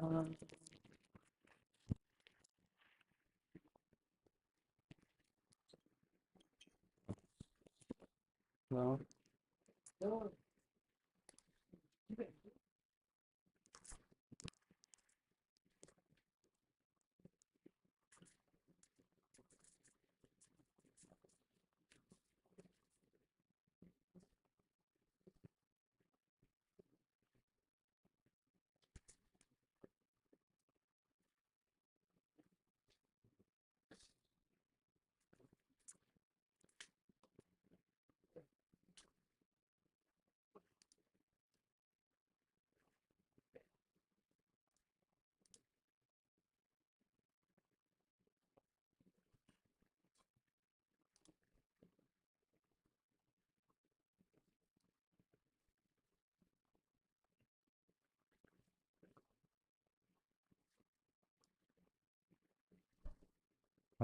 No.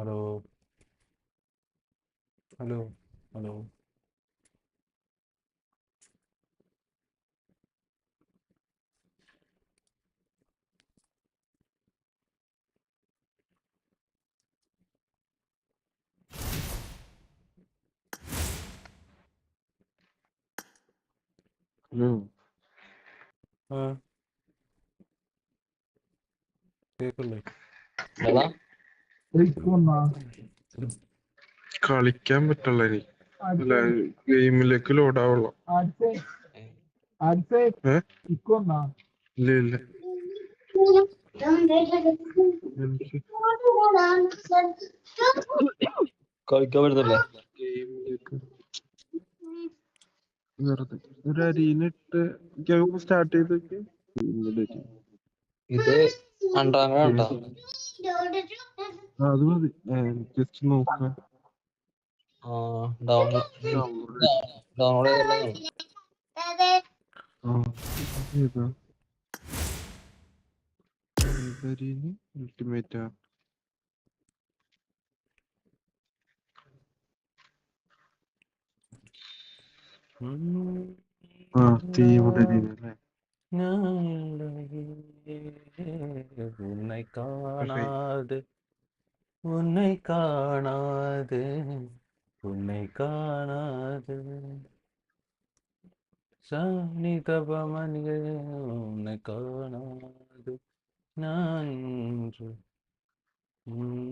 Alo. Alo. Alo. Ừ. Ha. Paperlike. Ne lan? കളിക്കാൻ പറ്റുള്ള ഇനി. ഗെയിമിലേക്ക് load ആവുള്ളൂ. ഇല്ല ഇല്ല. കളിക്കാൻ പറ്റുന്നില്ലേ വെറുതെ. ഒരു ഗെയിം സ്റ്റാർട്ട് ചെയ്ത് ഇത് അണ്ടാങ്ങ അത് മതി. ജസ്റ്റ് നോക്ക. ഡൗൺലോഡ് അൾട്ടിമേറ്റ് ആ തീയുടെ രീതി അല്ലേ? കാണാതെ உன்னை காணாது உன்னை காணாது சாணி தபமணிக உன்னை காணாது நான் இன்று ഉം.